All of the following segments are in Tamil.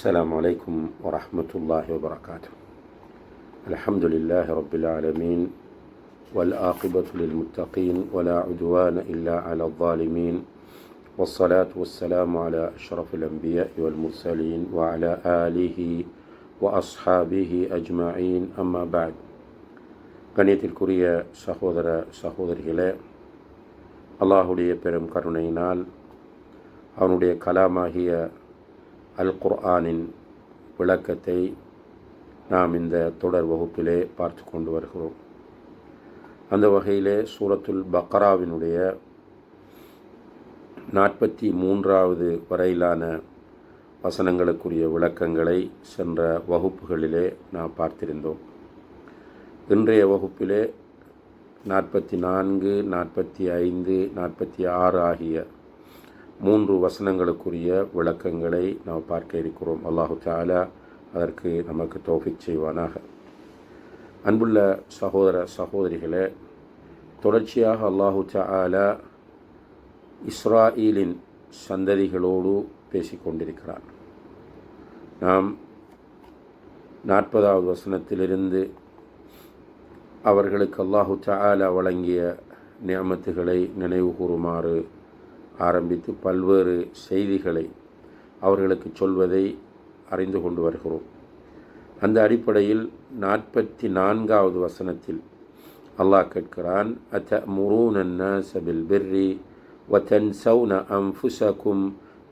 السلام عليكم ورحمة الله وبركاته الحمد لله رب العالمين والآقبة للمتقين ولا عدوان إلا على الظالمين والصلاة والسلام على أشرف الأنبياء والمرسلين وعلى آله وأصحابه أجمعين أما بعد கணியத்திற்குரிய சகோதர சகோதரிகளே அல்லாஹுடைய பெரும் கருணையினால் அவனுடைய கலாமாகிய அல் குர்ஆனின் விளக்கத்தை நாம் இந்த தொடர் வகுப்பிலே பார்த்து கொண்டு வருகிறோம். அந்த வகையிலே சூரத்துல் பக்ராவினுடைய நாற்பத்தி மூன்றாவது வரையிலான வசனங்களுக்குரிய விளக்கங்களை சென்ற வகுப்புகளிலே நாம் பார்த்திருந்தோம். இன்றைய வகுப்பிலே நாற்பத்தி நான்கு நாற்பத்தி ஐந்து நாற்பத்தி ஆறு ஆகிய மூன்று வசனங்களுக்குரிய விளக்கங்களை நாம் பார்க்க இருக்கிறோம். அல்லாஹு தாலா அதற்கு நமக்கு தோஃபிக் செய்வானாக. அன்புள்ள சகோதர சகோதரிகளே தொடர்ச்சியாக அல்லாஹு தாலா இஸ்ராயிலின் சந்ததிகளோடு பேசிக்கொண்டிருக்கிறார் நாம் நாற்பதாவது வசனத்திலிருந்து அவர்களுக்கு அல்லாஹு தாலா வழங்கிய நியமத்துகளை நினைவு கூறுமாறு ஆரம்பித்து பல்வேறு செய்திகளை அவர்களுக்கு சொல்வதை அறிந்து கொண்டு வருகிறோம் அந்த அடிப்படையில் நாற்பத்தி நான்காவது வசனத்தில் அல்லாஹ் கேட்கிறான் அத்த முரூன் சபில் பிர்ரி وتنسون أنفسكم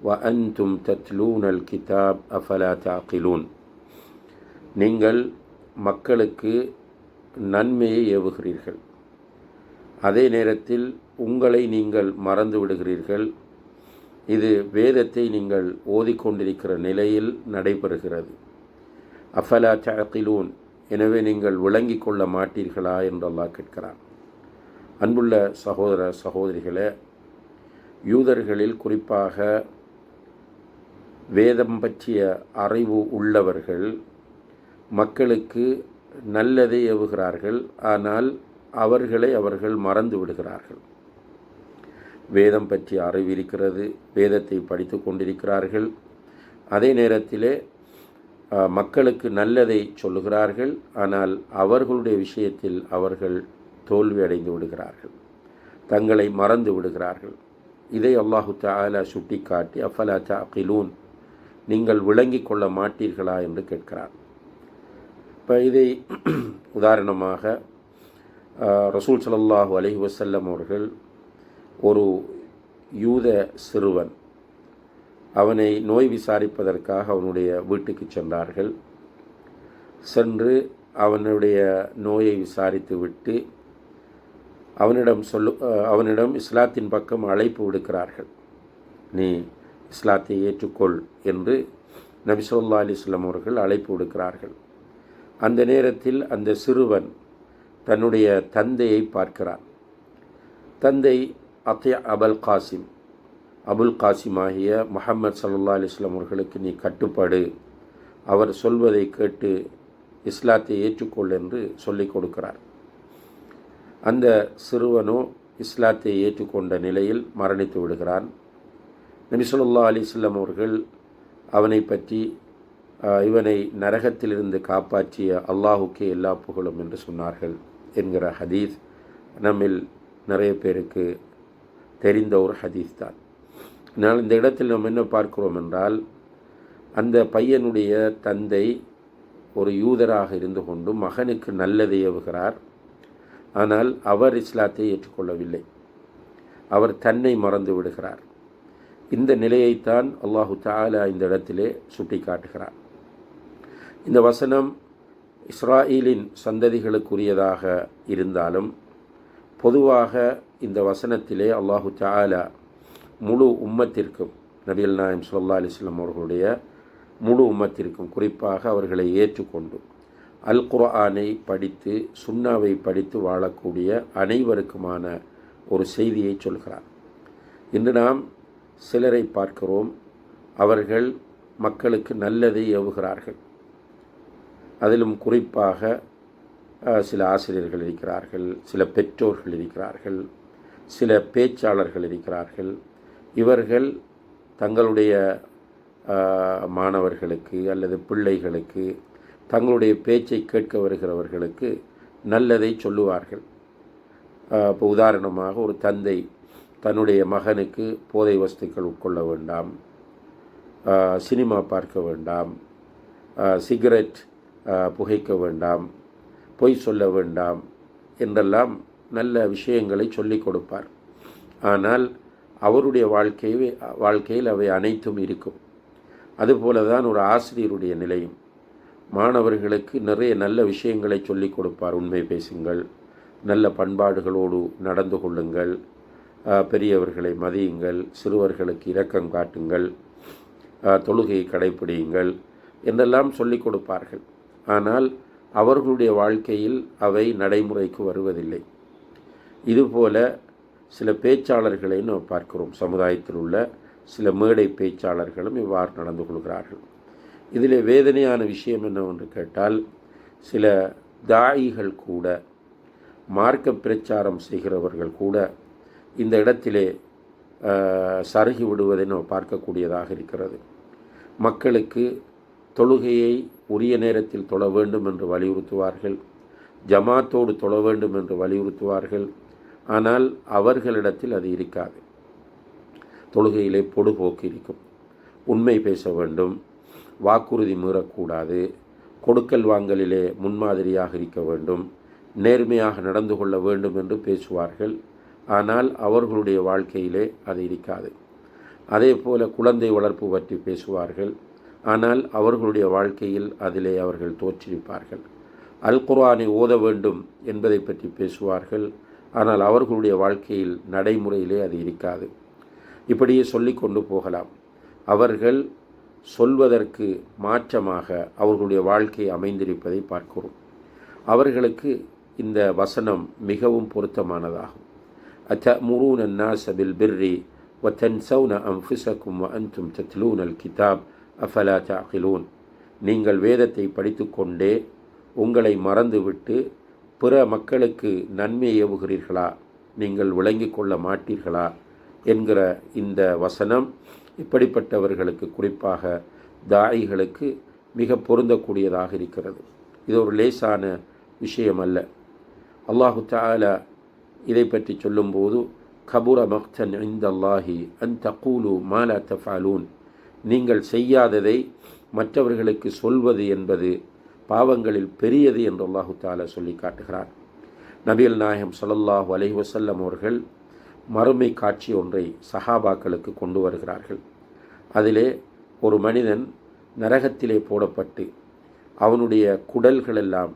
وأنتم تتلون الكتاب أفلا تعقلون நீங்கள் மக்களுக்கு நன்மையை ஏவுகிறீர்கள் அதே நேரத்தில் உங்களை நீங்கள் மறந்து விடுகிறீர்கள். இது வேதத்தை நீங்கள் ஓதிக்கொண்டிருக்கிற நிலையில் நடைபெறுகிறது. அஃபலா சாக்கிலூன் எனவே நீங்கள் விளங்கி கொள்ள மாட்டீர்களா என்றெல்லாம் கேட்கிறான். அன்புள்ள சகோதர சகோதரிகளே யூதர்களில் குறிப்பாக வேதம் பற்றிய அறிவு உள்ளவர்கள் மக்களுக்கு நல்லதை எவுகிறார்கள் ஆனால் அவர்களை அவர்கள் மறந்து விடுகிறார்கள். வேதம் பற்றி அறிவிருக்கிறது வேதத்தை படித்து கொண்டிருக்கிறார்கள். அதே நேரத்திலே மக்களுக்கு நல்லதை சொல்லுகிறார்கள். ஆனால் அவர்களுடைய விஷயத்தில் அவர்கள் தோல்வி அடைந்து விடுகிறார்கள். தங்களை மறந்து விடுகிறார்கள். இதை அல்லாஹு தாலா சுட்டி காட்டி அஃபலா தாக்கிலூன் நீங்கள் விளங்கி கொள்ள மாட்டீர்களா என்று கேட்கிறார். இப்போ இதை உதாரணமாக ரசூல் சலல்லாஹூ அலஹி வசல்லம் அவர்கள் ஒரு யூத சிறுவன். அவனை நோய் விசாரிப்பதற்காக அவனுடைய வீட்டுக்கு சென்றார்கள். சென்று அவனுடைய நோயை விசாரித்து விட்டு அவனிடம் சொல்லு அவனிடம் இஸ்லாத்தின் பக்கம் அழைப்பு விடுக்கிறார்கள். நீ இஸ்லாத்தை ஏற்றுக்கொள் என்று நபி சொல்லா அலிஸ்லாம் அவர்கள் அழைப்பு விடுக்கிறார்கள். அந்த நேரத்தில் அந்த சிறுவன் தன்னுடைய தந்தையை பார்க்கிறான். தந்தை அத்தே அபல் காசிம். அபுல் காசிம் ஆகிய முகமது சல்லா அலிஸ்லாம் அவர்களுக்கு நீ கட்டுப்பாடு. அவர் சொல்வதை கேட்டு இஸ்லாத்தை ஏற்றுக்கொள் என்று சொல்லிக் கொடுக்கிறார். அந்த சிறுவனோ இஸ்லாத்தை ஏற்றுக்கொண்ட நிலையில் மரணித்து விடுகிறான். நபிசுல்லா அலிஸ்லாம் அவர்கள் அவனை பற்றி இவனை நரகத்திலிருந்து காப்பாற்றிய அல்லாஹுக்கே எல்லா புகழும் என்று சொன்னார்கள் என்கிற ஹதீஸ் நம்மில் நிறைய பேருக்கு தெரிந்த ஒரு ஹதீஸ் தான் நான் இந்த இடத்தில் நம்ம என்ன பார்க்கிறோம் என்றால் அந்த பையனுடைய தந்தை ஒரு யூதராக இருந்து கொண்டு மகனுக்கு நல்லதை ஏவுகிறார். ஆனால் அவர் இஸ்லாத்தை ஏற்றுக்கொள்ளவில்லை. அவர் தன்னை மறந்து விடுகிறார். இந்த நிலையைத்தான் அல்லாஹு தாலா இந்த இடத்திலே சுட்டி காட்டுகிறார் இந்த வசனம் இஸ்ராயலின் சந்ததிகளுக்குரியதாக இருந்தாலும் பொதுவாக இந்த வசனத்திலே அல்லாஹு தாலா முழு உம்மத்திற்கும் நபியல் நாயம் சொல்லா அலிஸ்லாம் அவர்களுடைய முழு உம்மத்திற்கும் குறிப்பாக அவர்களை ஏற்றுக்கொண்டு அல் குர்ஆனை படித்து சுன்னாவை படித்து வாழக்கூடிய அனைவருக்குமான ஒரு செய்தியை சொல்கிறார். இன்று நாம் சிலரை பார்க்கிறோம். அவர்கள் மக்களுக்கு நல்லதை ஏவுகிறார்கள். அதிலும் குறிப்பாக சில ஆசிரியர்கள் இருக்கிறார்கள் சில பெற்றோர்கள் இருக்கிறார்கள். சில பேச்சாளர்கள் இருக்கிறார்கள். இவர்கள் தங்களுடைய மாணவர்களுக்கு அல்லது பிள்ளைகளுக்கு தங்களுடைய பேச்சை கேட்க வருகிறவர்களுக்கு நல்லதை சொல்லுவார்கள். இப்போ உதாரணமாக ஒரு தந்தை தன்னுடைய மகனுக்கு போதை வஸ்துக்கள் உட்கொள்ள வேண்டாம். சினிமா பார்க்க வேண்டாம். சிகரெட் புகைக்க வேண்டாம். பொய் சொல்ல வேண்டாம் என்றெல்லாம் நல்ல விஷயங்களை சொல்லிக் கொடுப்பார். ஆனால் அவருடைய வாழ்க்கையை வாழ்க்கையில் அவை அனைத்தும் இருக்கும். அதுபோல தான் ஒரு ஆசிரியருடைய நிலையும். மாணவர்களுக்கு நிறைய நல்ல விஷயங்களை சொல்லிக் கொடுப்பார். உண்மை பேசுங்கள் நல்ல பண்பாடுகளோடு நடந்து கொள்ளுங்கள் பெரியவர்களை மதியுங்கள் சிறுவர்களுக்கு இரக்கம் காட்டுங்கள் தொழுகையை கடைப்பிடியுங்கள் என்றெல்லாம் சொல்லிக் கொடுப்பார்கள். ஆனால் அவர்களுடைய வாழ்க்கையில் அவை நடைமுறைக்கு வருவதில்லை. இதுபோல சில பேச்சாளர்களை நாம் பார்க்கிறோம். சமுதாயத்தில் உள்ள சில மேடை பேச்சாளர்களும் இவ்வாறு நடந்து கொள்கிறார்கள். இதில் வேதனையான விஷயம் என்னவென்று கேட்டால் சில தாயிகள் கூட மார்க்க பிரச்சாரம் செய்கிறவர்கள் கூட இந்த இடத்திலே சருகி விடுவதை நாம் பார்க்கக்கூடியதாக இருக்கிறது. மக்களுக்கு தொழுகையை உரிய நேரத்தில் தொழ வேண்டும் என்று வலியுறுத்துவார்கள். ஜமாத்தோடு தொழ வேண்டும் என்று வலியுறுத்துவார்கள். ஆனால் அவர்களிடத்தில் அது இருக்காது. தொழுகையிலே பொடுபோக்கு இருக்கும். உண்மை பேச வேண்டும். வாக்குறுதி மீறக்கூடாது. கொடுக்கல் வாங்கலிலே முன்மாதிரியாக இருக்க வேண்டும். நேர்மையாக நடந்து கொள்ள வேண்டும் என்று பேசுவார்கள். ஆனால் அவர்களுடைய வாழ்க்கையிலே அது இருக்காது. அதே போல குழந்தை வளர்ப்பு பற்றி பேசுவார்கள். ஆனால் அவர்களுடைய வாழ்க்கையில் அதிலே அவர்கள் தோற்றிருப்பார்கள். அல் குர்ஆனை ஓத வேண்டும் என்பதை பற்றி பேசுவார்கள். ஆனால் அவர்களுடைய வாழ்க்கையில் நடைமுறையிலே அது இருக்காது. இப்படியே சொல்லி கொண்டு போகலாம். அவர்கள் சொல்வதற்கு மாற்றமாக அவர்களுடைய வாழ்க்கை அமைந்திருப்பதை பார்க்கிறோம். அவர்களுக்கு இந்த வசனம் மிகவும் பொருத்தமானதாகும். அத்த முரூன் நாசபில் பிர்ரி வத்தன்சவுன அம்ஃபிசக்கும் அன்தும் தத்லூன் அல் கிதாப் அஃபலா தாகிலூன் நீங்கள் வேதத்தை படித்துக்கொண்டே உங்களை மறந்துவிட்டு பிற மக்களுக்கு நன்மை ஏவுகிறீர்களா? நீங்கள் விளங்கிக் கொள்ள மாட்டீர்களா? என்கிற இந்த வசனம் இப்படிப்பட்டவர்களுக்கு குறிப்பாக தாயிகளுக்கு மிக பொருந்தக்கூடியதாக இருக்கிறது. இது ஒரு லேசான விஷயம் அல்ல. அல்லாஹு தாலா இதை பற்றி சொல்லும்போது கபூர மக்தன் இந்த அல்லாஹி அன் தகூலு மாலா தஃபாலூன் நீங்கள் செய்யாததை மற்றவர்களுக்கு சொல்வது என்பது பாவங்களில் பெரியது என்று அல்லாஹு தாலா சொல்லி காட்டுகிறார் நபியல் நாயகம் சொல்லல்லாஹு அலஹி வசல்லம் அவர்கள் மறுமை காட்சி ஒன்றை சஹாபாக்களுக்கு கொண்டு வருகிறார்கள். அதிலே ஒரு மனிதன் நரகத்திலே போடப்பட்டு அவனுடைய குடல்களெல்லாம்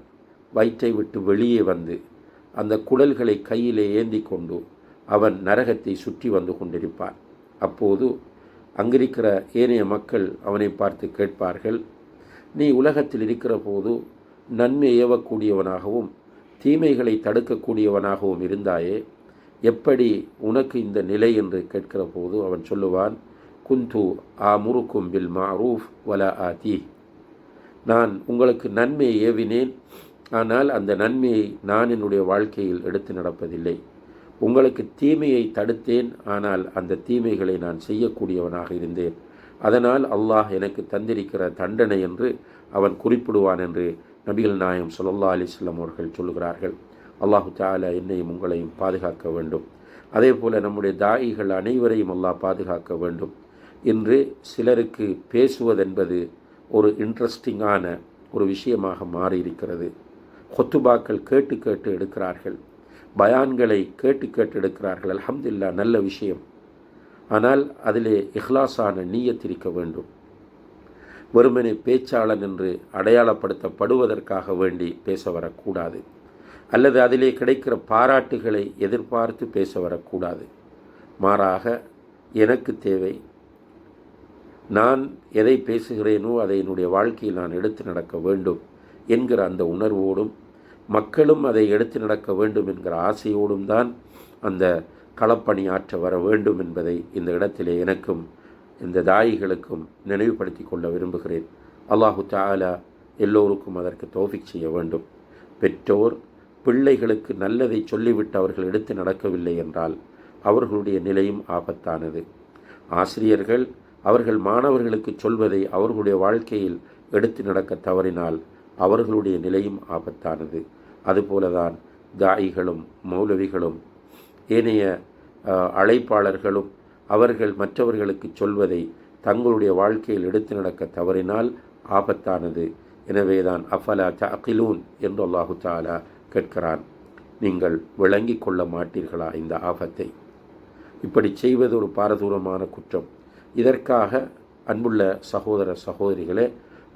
வயிற்றை விட்டு வெளியே வந்து அந்த குடல்களை கையிலே ஏந்தி கொண்டு அவன் நரகத்தை சுற்றி வந்து கொண்டிருப்பான். அப்போது அங்கிருக்கிற ஏனைய மக்கள் அவனை பார்த்து கேட்பார்கள் நீ உலகத்தில் இருக்கிற போது நன்மை ஏவக்கூடியவனாகவும் தீமைகளை தடுக்கக்கூடியவனாகவும் இருந்தாயே எப்படி உனக்கு இந்த நிலை என்று கேட்கிற போது அவன் சொல்லுவான் குந்து ஆ முறுக்கும் பில் மாரூஃப் வல ஆதி. நான் உங்களுக்கு நன்மையை ஏவினேன் ஆனால் அந்த நன்மையை நான் என்னுடைய வாழ்க்கையில் எடுத்து நடப்பதில்லை. உங்களுக்கு தீமையை தடுத்தேன் ஆனால் அந்த தீமைகளை நான் செய்யக்கூடியவனாக இருந்தேன். அதனால் அல்லாஹ் எனக்கு தந்திருக்கிற தண்டனை என்று அவன் குறிப்பிடுவான் என்று நபிகள் நாயம் சொல்லல்லா அலிஸ்லாம் அவர்கள் சொல்லுகிறார்கள். அல்லாஹு தாலா என்னையும் உங்களையும் பாதுகாக்க வேண்டும். அதே போல் நம்முடைய தாயிகள் அனைவரையும் அல்லாஹ் பாதுகாக்க வேண்டும். இன்று சிலருக்கு பேசுவதென்பது ஒரு இன்ட்ரெஸ்டிங்கான ஒரு விஷயமாக மாறியிருக்கிறது. கொத்துபாக்கள் கேட்டு கேட்டு எடுக்கிறார்கள். பயான்களை கேட்டு கேட்டு எடுக்கிறார்கள். அலமதுல்லா நல்ல விஷயம். ஆனால் அதிலே இஹ்லாஸான நீயத்திருக்க வேண்டும். வெறுமனே பேச்சாளன் என்று அடையாளப்படுத்தப்படுவதற்காக வேண்டி பேச வரக்கூடாது. அல்லது அதிலே கிடைக்கிற பாராட்டுகளை எதிர்பார்த்து பேச வரக்கூடாது. மாறாக எனக்கு தேவை நான் எதை பேசுகிறேனோ அதை என்னுடைய வாழ்க்கையில் நான் எடுத்து நடக்க வேண்டும் என்கிற அந்த உணர்வோடும் மக்களும் அதை எடுத்து நடக்க வேண்டும் என்கிற ஆசையோடும் தான் அந்த களப்பணி ஆற்ற வர வேண்டும் என்பதை இந்த இடத்திலே எனக்கும் இந்த தாயிகளுக்கும் நினைவுபடுத்தி கொள்ள விரும்புகிறேன். அல்லாஹு தாலா எல்லோருக்கும் அதற்கு தோஃபிக் செய்ய வேண்டும். பெற்றோர் பிள்ளைகளுக்கு நல்லதை சொல்லிவிட்டு அவர்கள் எடுத்து நடக்கவில்லை என்றால் அவர்களுடைய நிலையும் ஆபத்தானது. ஆசிரியர்கள் அவர்கள் மாணவர்களுக்கு சொல்வதை அவர்களுடைய வாழ்க்கையில் எடுத்து நடக்க தவறினால் அவர்களுடைய நிலையும் ஆபத்தானது. அதுபோலதான் தாயிகளும் மௌலவிகளும் ஏனைய அழைப்பாளர்களும் அவர்கள் மற்றவர்களுக்கு சொல்வதை தங்களுடைய வாழ்க்கையில் எடுத்து நடக்க தவறினால் ஆபத்தானது. எனவேதான் அஃபலா தகிலூன் என்று அல்லாஹு தாலா கேட்கிறான். நீங்கள் விளங்கி கொள்ள மாட்டீர்களா இந்த ஆபத்தை? இப்படி செய்வது ஒரு பாரதூரமான குற்றம். இதற்காக அன்புள்ள சகோதர சகோதரிகளே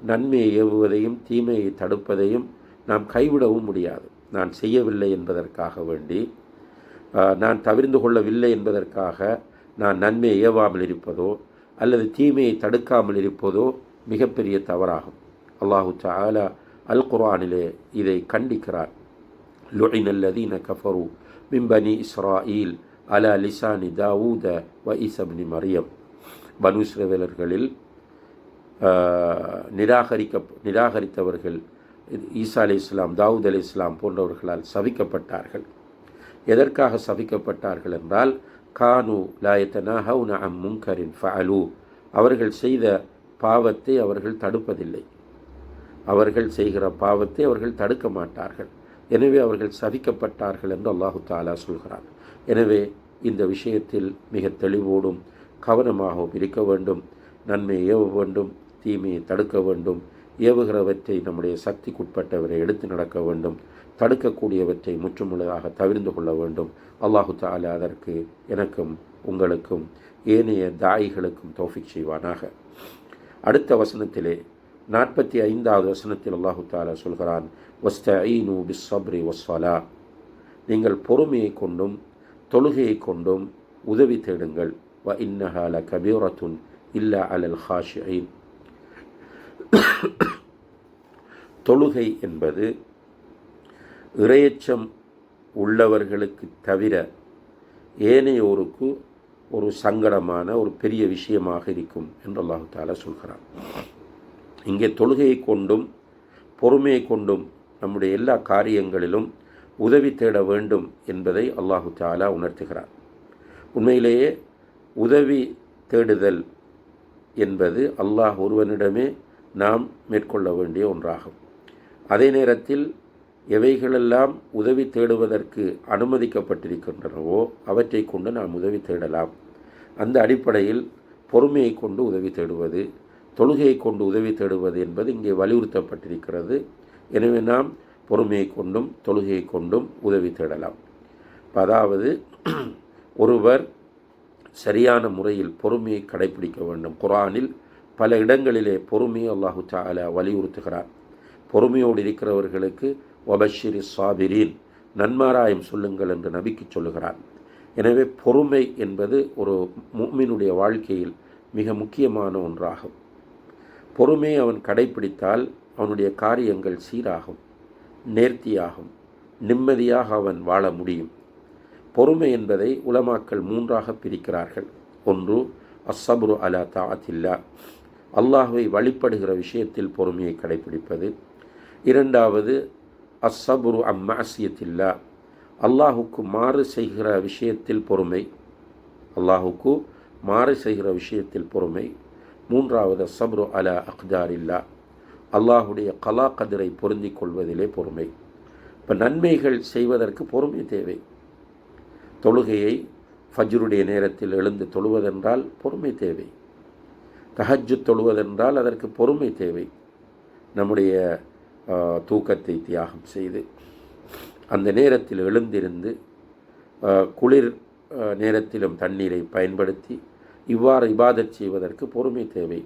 நன்மையை ஏவுவதையும் தீமையை தடுப்பதையும் நாம் கைவிடவும் முடியாது. நான் செய்யவில்லை என்பதற்காக வேண்டி நான் தவிர்ந்து கொள்ளவில்லை என்பதற்காக நான் நன்மையை ஏவாமல் இருப்பதோ அல்லது தீமையை தடுக்காமல் இருப்பதோ மிகப்பெரிய தவறாகும். அல்லாஹு சாலா அல் குரானிலே இதை கண்டிக்கிறார். லுஇன் அல்லதீன கஃபரு மிம்பனி இஸ்ராயில் அலா லிசானி தாவூத வ இசப்னி மரியம். பனுஸ்ரவேலர்களில் நிராகரிக்க நிராகரித்தவர்கள் ஈசா அலி இஸ்லாம் தாவூத் அலி இஸ்லாம் போன்றவர்களால் சவிக்கப்பட்டார்கள் எதற்காக சபிக்கப்பட்டார்கள் என்றால் கானு லாயத்தனாஹவுன அம் முங்கரின் ஃபலு அவர்கள் செய்த பாவத்தை அவர்கள் தடுப்பதில்லை. அவர்கள் செய்கிற பாவத்தை அவர்கள் தடுக்க மாட்டார்கள். எனவே அவர்கள் சபிக்கப்பட்டார்கள் என்று அல்லாஹு தாலா சொல்கிறார் எனவே இந்த விஷயத்தில் மிக தெளிவோடும் கவனமாகவும் இருக்க வேண்டும். நன்மையை ஏவ வேண்டும் தீமையை தடுக்க வேண்டும். ஏவுகிறவற்றை நம்முடைய சக்திக்குட்பட்டவரை எடுத்து நடக்க வேண்டும். தடுக்கக்கூடியவற்றை முற்றுமுழுதாக தவிர்ந்து கொள்ள வேண்டும். அல்லாஹு தாலா அதற்கு எனக்கும் உங்களுக்கும் ஏனைய தாய்களுக்கும் தோஃபிக் செய்வானாக. அடுத்த வசனத்திலே நாற்பத்தி ஐந்தாவது வசனத்தில் அல்லாஹு தாலா சொல்கிறான் வஸ்தீனு பிஸ்ஸப்ரி வஸ்வலா நீங்கள் பொறுமையை கொண்டும் தொழுகையை கொண்டும் உதவி தேடுங்கள். வ இன்னஹால கபீரத்துன் இல்லா அலல் ஹாஷின் தொழுகை என்பது இரையச்சம் உள்ளவர்களுக்கு தவிர ஏனையோருக்கு ஒரு சங்கடமான ஒரு பெரிய விஷயமாக இருக்கும் என்று அல்லாஹு தாலா சொல்கிறான். இங்கே தொழுகையை கொண்டும் பொறுமையை கொண்டும் நம்முடைய எல்லா காரியங்களிலும் உதவி தேட வேண்டும் என்பதை அல்லாஹு தாலா உணர்த்துகிறார் உண்மையிலேயே உதவி தேடுதல் என்பது அல்லாஹ் ஒருவனிடமே நாம் மேற்கொள்ள வேண்டிய ஒன்றாகும். அதே நேரத்தில் எவைகளெல்லாம் உதவி தேடுவதற்கு அனுமதிக்கப்பட்டிருக்கின்றனவோ அவற்றை கொண்டு நாம் உதவி தேடலாம். அந்த அடிப்படையில் பொறுமையை கொண்டு உதவி தேடுவது தொழுகையை கொண்டு உதவி தேடுவது என்பது இங்கே வலியுறுத்தப்பட்டிருக்கிறது. எனவே நாம் பொறுமையை கொண்டும் தொழுகையை கொண்டும் உதவி தேடலாம். அதாவது ஒருவர் சரியான முறையில் பொறுமையை கடைபிடிக்க வேண்டும். குரானில் பல இடங்களிலே பொறுமையை அல்லாஹு தாலா வலியுறுத்துகிறார் பொறுமையோடு இருக்கிறவர்களுக்கு ஒபஷிரி சாபிரீன் நன்மாராயம் சொல்லுங்கள் என்று நபிக்கு சொல்லுகிறார் எனவே பொறுமை என்பது ஒரு மும்மினுடைய வாழ்க்கையில் மிக முக்கியமான ஒன்றாகும். பொறுமை அவன் கடைபிடித்தால் அவனுடைய காரியங்கள் சீராகும் நேர்த்தியாகும் நிம்மதியாக அவன் வாழ முடியும். பொறுமை என்பதை உலமாக்கள் மூன்றாக பிரிக்கிறார்கள். ஒன்று அஸ்ஸபுரு அலா தாத்தில்லா அல்லாஹுவை வழிபடுகிற விஷயத்தில் பொறுமையை கடைபிடிப்பது இரண்டாவது அஸ்ஸபுரு அம்மாசியத்தில்லா அல்லாஹுக்கு மாறு செய்கிற விஷயத்தில் பொறுமை. அல்லாஹுக்கு மாறு செய்கிற விஷயத்தில் பொறுமை. மூன்றாவது சப்ரு அலா அக்தாரில்லா. அல்லாஹுடைய கலா கதிரை பொருந்தி கொள்வதிலே பொறுமை. இப்போ நன்மைகள் செய்வதற்கு பொறுமை தேவை. தொழுகையை ஃபஜ்ருடைய நேரத்தில் எழுந்து தொழுவதென்றால் பொறுமை தேவை. தஹஜு தொழுவதென்றால் அதற்கு பொறுமை தேவை. நம்முடைய தூக்கத்தை தியாகம் செய்து அந்த நேரத்தில் எழுந்திருந்து குளிர் நேரத்திலும் தண்ணீரை பயன்படுத்தி இவ்வாறு இபாதத் செய்வதற்கு பொறுமை தேவை.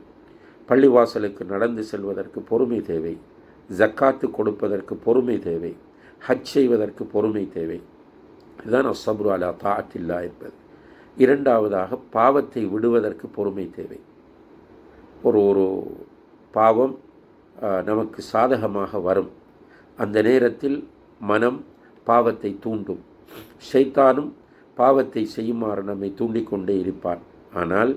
பள்ளிவாசலுக்கு நடந்து செல்வதற்கு பொறுமை தேவை. ஜக்காத்து கொடுப்பதற்கு பொறுமை தேவை. ஹஜ் செய்வதற்கு பொறுமை தேவை. இதுதான் அசப்ரு அலா தாத்தில்லா என்பது. இரண்டாவதாக பாவத்தை விடுவதற்கு பொறுமை தேவை. ஒரு ஒரு பாவம் நமக்கு சாதகமாக வரும். அந்த நேரத்தில் மனம் பாவத்தை தூண்டும். ஷைத்தானும் பாவத்தை செய்யுமாறு நம்மை தூண்டிக்கொண்டே இருப்பான். ஆனால்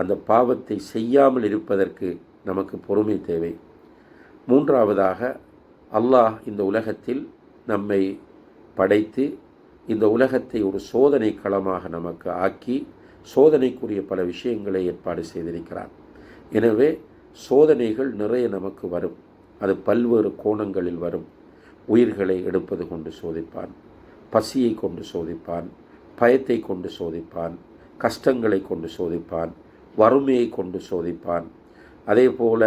அந்த பாவத்தை செய்யாமல் இருப்பதற்கு நமக்கு பொறுமை தேவை. மூன்றாவதாக அல்லாஹ் இந்த உலகத்தில் நம்மை படைத்து இந்த உலகத்தை ஒரு சோதனை களமாக நமக்கு ஆக்கி சோதனைக்குரிய பல விஷயங்களை ஏற்பாடு செய்திருக்கிறான். எனவே சோதனைகள் நிறைய நமக்கு வரும். அது பல்வேறு கோணங்களில் வரும். உயிர்களை எடுப்பது கொண்டு சோதிப்பான் பசியை கொண்டு சோதிப்பான் பயத்தை கொண்டு சோதிப்பான் கஷ்டங்களை கொண்டு சோதிப்பான் வறுமையை கொண்டு சோதிப்பான் அதே போல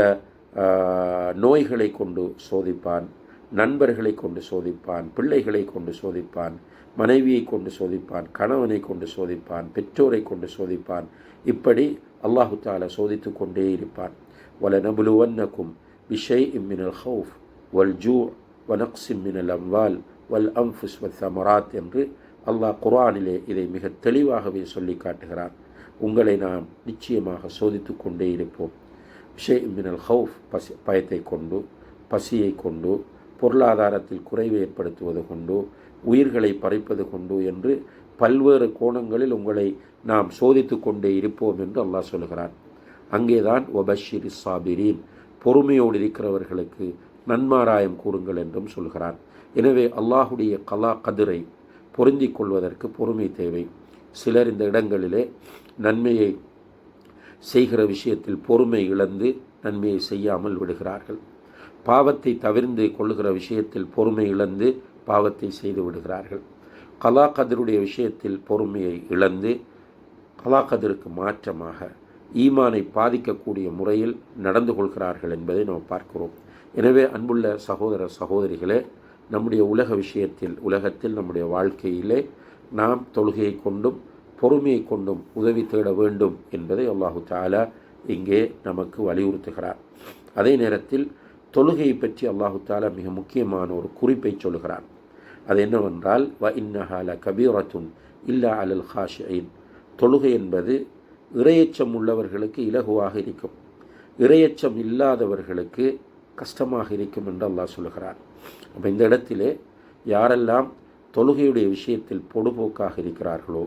நோய்களை கொண்டு சோதிப்பான் நண்பர்களை கொண்டு சோதிப்பான் பிள்ளைகளை கொண்டு சோதிப்பான் மனைவியை கொண்டு சோதிப்பான் கணவனை கொண்டு சோதிப்பான் பெற்றோரை கொண்டு சோதிப்பான். இப்படி அல்லாஹு தாலா சோதித்து கொண்டே இருப்பான். வல நபுலுவன்னக்கும் விஷய் இம்மினல் ஹவுஃப் வல் ஜூ வனக்ஸிம் மினல் அம்வால் வல் அம்ஃபுஸ் வல் சமராத் என்று அல்லாஹ் குர்ஆனிலே இதை மிக தெளிவாகவே சொல்லி காட்டுகிறார் உங்களை நாம் நிச்சயமாக சோதித்து கொண்டே இருப்போம். விஷய் இம்மினல் ஹவுஃப் பசி பயத்தை கொண்டு பசியை கொண்டு பொருளாதாரத்தில் குறைவு ஏற்படுத்துவது கொண்டோ உயிர்களை பறிப்பது கொண்டோ என்று பல்வேறு கோணங்களில் உங்களை நாம் சோதித்து கொண்டே இருப்போம் என்று அல்லாஹ் சொல்கிறான். அங்கேதான் ஒபஷிர் சாபிரீன் பொறுமையோடு இருக்கிறவர்களுக்கு நன்மாராயம் கூறுங்கள் என்றும் சொல்கிறான். எனவே அல்லாஹுடைய கலா கதிரை பொருந்திக் கொள்வதற்கு பொறுமை தேவை. சிலர் இந்த இடங்களிலே நன்மையை செய்கிற விஷயத்தில் பொறுமை இழந்து நன்மையை செய்யாமல் விடுகிறார்கள். பாவத்தை தவிர்ந்து கொள்ளுகிற விஷயத்தில் பொறுமை இழந்து பாவத்தை செய்து விடுகிறார்கள். கலா கதிருடைய விஷயத்தில் பொறுமையை இழந்து கலா கதிருக்கு மாற்றமாக ஈமானை பாதிக்கக்கூடிய முறையில் நடந்து கொள்கிறார்கள் என்பதை நாம் பார்க்கிறோம். எனவே அன்புள்ள சகோதர சகோதரிகளே நம்முடைய உலக விஷயத்தில் உலகத்தில் நம்முடைய வாழ்க்கையிலே நாம் தொழுகையை கொண்டும் பொறுமையை கொண்டும் உதவி தேட வேண்டும் என்பதை அல்லாஹு தாலா இங்கே நமக்கு வலியுறுத்துகிறார். அதே நேரத்தில் தொழுகையை பற்றி அல்லாஹு தாலா மிக முக்கியமான ஒரு குறிப்பை சொல்கிறான் அது என்னவென்றால் வ இன்னஹால கபீரத்துன் இல்லா அலல் ஹாஷின் தொழுகை என்பது இரையச்சம் உள்ளவர்களுக்கு இலகுவாக இருக்கும். இரையச்சம் இல்லாதவர்களுக்கு கஷ்டமாக இருக்கும் என்று அல்லாஹ் சொல்கிறார் அப்போ இந்த இடத்திலே யாரெல்லாம் தொழுகையுடைய விஷயத்தில் பொடுபோக்காக இருக்கிறார்களோ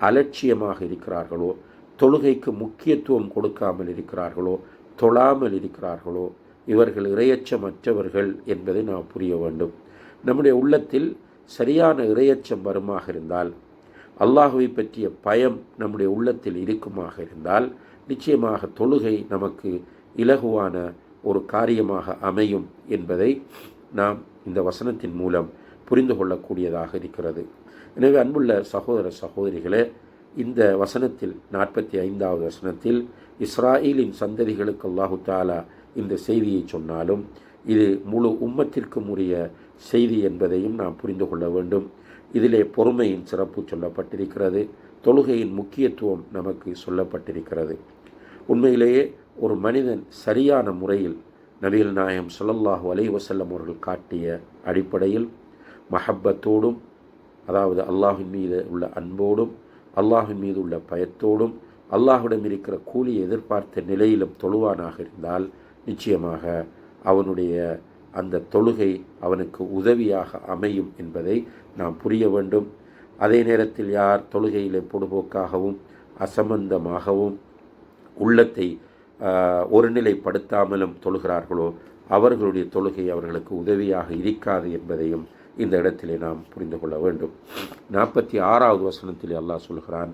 அலட்சியமாக இருக்கிறார்களோ தொழுகைக்கு முக்கியத்துவம் கொடுக்காமல் இருக்கிறார்களோ தொழாமல் இருக்கிறார்களோ இவர்கள் இரையச்சமற்றவர்கள் என்பதை நாம் புரிய வேண்டும். நம்முடைய உள்ளத்தில் சரியான இரையச்சம் வருமாக இருந்தால் அல்லாஹுவை பற்றிய பயம் நம்முடைய உள்ளத்தில் இருக்குமாக இருந்தால் நிச்சயமாக தொழுகை நமக்கு இலகுவான ஒரு காரியமாக அமையும் என்பதை நாம் இந்த வசனத்தின் மூலம் புரிந்து கொள்ளக்கூடியதாக இருக்கிறது. எனவே அன்புள்ள சகோதர சகோதரிகளே இந்த வசனத்தில் நாற்பத்தி ஐந்தாவது வசனத்தில் இஸ்ராயலின் சந்ததிகளுக்கு அல்லாஹு தாலா இந்த செய்தியை சொன்னாலும் இது முழு உம்மத்திற்கும் உரிய செய்தி என்பதையும் நாம் புரிந்து கொள்ள வேண்டும். இதிலே பொறுமையின் சிறப்பு சொல்லப்பட்டிருக்கிறது. தொழுகையின் முக்கியத்துவம் நமக்கு சொல்லப்பட்டிருக்கிறது. உண்மையிலேயே ஒரு மனிதன் சரியான முறையில் நபிகள் நாயம் சொல்லல்லாஹு அலை வசல்லம் அவர்கள் காட்டிய அடிப்படையில் மஹப்பத்தோடும் அதாவது அல்லாஹின் மீது உள்ள அன்போடும் அல்லாஹின் மீது உள்ள பயத்தோடும் அல்லாஹுடன் இருக்கிற கூலியை எதிர்பார்த்த நிலையிலும் தொழுவானாக இருந்தால் நிச்சயமாக அவனுடைய அந்த தொழுகை அவனுக்கு உதவியாக அமையும் என்பதை நாம் புரிய வேண்டும். அதே நேரத்தில் யார் தொழுகையிலே பொடுபோக்காகவும் அசம்பந்தமாகவும் உள்ளத்தை ஒருநிலைப்படுத்தாமலும் தொழுகிறார்களோ அவர்களுடைய தொழுகை அவர்களுக்கு உதவியாக இருக்காது என்பதையும் இந்த இடத்திலே நாம் புரிந்து கொள்ள வேண்டும். நாற்பத்தி ஆறாவது வசனத்தில் அல்லாஹ் சொல்கிறான்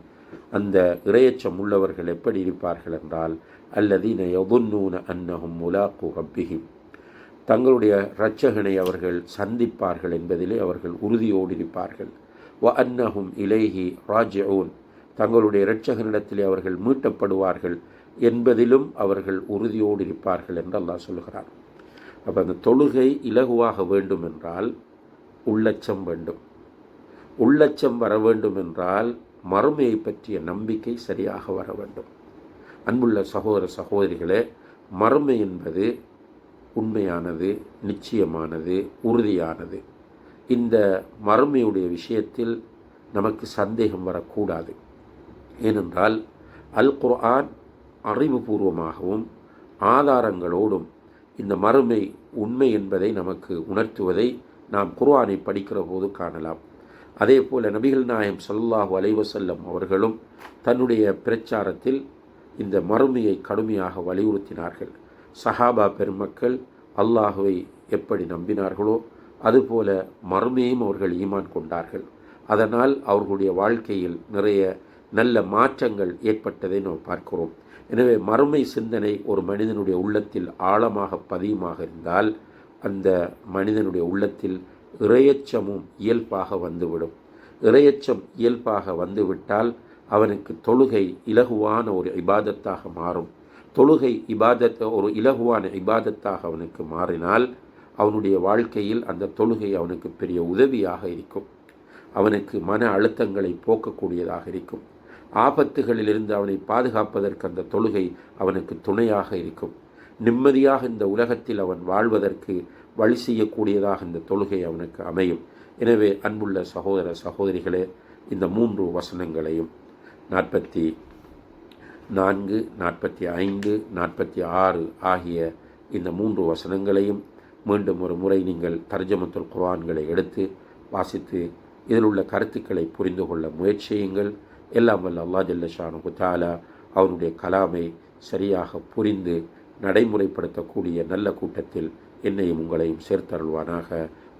அந்த இரையச்சம் உள்ளவர்கள் எப்படி இருப்பார்கள் என்றால் அல்லதீன யபுன்னூன அன்னஹும் முலாக்கு ரப்பிஹிம். தங்களுடைய இரட்சகனை அவர்கள் சந்திப்பார்கள் என்பதிலே அவர்கள் உறுதியோடு இருப்பார்கள். வ அன்னஹும் இலேஹி ராஜ்யவுன் தங்களுடைய இரட்சகனிடத்திலே அவர்கள் மீட்டப்படுவார்கள் என்பதிலும் அவர்கள் உறுதியோடு இருப்பார்கள் என்று அல்லாஹ் சொல்கிறார் அப்போ அந்த தொழுகை இலகுவாக வேண்டும் என்றால் உள்ளச்சம் வேண்டும். உள்ளச்சம் வர வேண்டும் என்றால் மறுமையை பற்றிய நம்பிக்கை சரியாக வர வேண்டும். அன்புள்ள சகோதர சகோதரிகளே மறுமை என்பது உண்மையானது நிச்சயமானது உறுதியானது. இந்த மறுமையுடைய விஷயத்தில் நமக்கு சந்தேகம் வரக்கூடாது. ஏனென்றால் அல் குர்ஆன் அறிவுபூர்வமாகவும் ஆதாரங்களோடும் இந்த மறுமை உண்மை என்பதை நமக்கு உணர்த்துவதை நாம் குர்ஆனை படிக்கிற போது காணலாம். அதே போல நபிகள் நாயம் சல்லாஹூ அலைவசல்லம் அவர்களும் தன்னுடைய பிரச்சாரத்தில் இந்த மறுமையை கடுமையாக வலியுறுத்தினார்கள். சஹாபா பெருமக்கள் அல்லாஹுவை எப்படி நம்பினார்களோ அதுபோல மறுமையும் அவர்கள் ஈமான் கொண்டார்கள். அதனால் அவர்களுடைய வாழ்க்கையில் நிறைய நல்ல மாற்றங்கள் ஏற்பட்டதை நாம் பார்க்கிறோம். எனவே மறுமை சிந்தனை ஒரு மனிதனுடைய உள்ளத்தில் ஆழமாக பதியுமாக இருந்தால் அந்த மனிதனுடைய உள்ளத்தில் இறையச்சமும் இயல்பாக வந்துவிடும். இறையச்சம் இயல்பாக வந்துவிட்டால் அவனுக்கு தொழுகை இலகுவான ஒரு இபாதத்தாக மாறும். தொழுகை இபாதத் ஒரு இலகுவான இபாதத்தாக அவனுக்கு மாறினால் அவனுடைய வாழ்க்கையில் அந்த தொழுகை அவனுக்கு பெரிய உதவியாக இருக்கும். அவனுக்கு மன அழுத்தங்களை போக்கக்கூடியதாக இருக்கும். ஆபத்துகளிலிருந்து அவனை பாதுகாப்பதற்கு அந்த தொழுகை அவனுக்கு துணையாக இருக்கும். நிம்மதியாக இந்த உலகத்தில் அவன் வாழ்வதற்கு வழி செய்யக்கூடியதாக இந்த தொழுகை அவனுக்கு அமையும். எனவே அன்புள்ள சகோதர சகோதரிகளே இந்த மூன்று வசனங்களையும் நாற்பத்தி நான்கு நாற்பத்தி ஐந்து நாற்பத்தி ஆறு ஆகிய இந்த மூன்று வசனங்களையும் மீண்டும் ஒரு முறை நீங்கள் தர்ஜமத்துல் குர்ஆன்களை எடுத்து வாசித்து இதில் உள்ள கருத்துக்களை புரிந்து கொள்ள முயற்சியுங்கள் எல்லாம் வல்ல அல்லா ஜல்லஷானு குத்தாலா அவனுடைய கலாமை சரியாக புரிந்து நடைமுறைப்படுத்தக்கூடிய நல்ல கூட்டத்தில் என்னையும் உங்களையும் சேர்த்தருள்வானாக.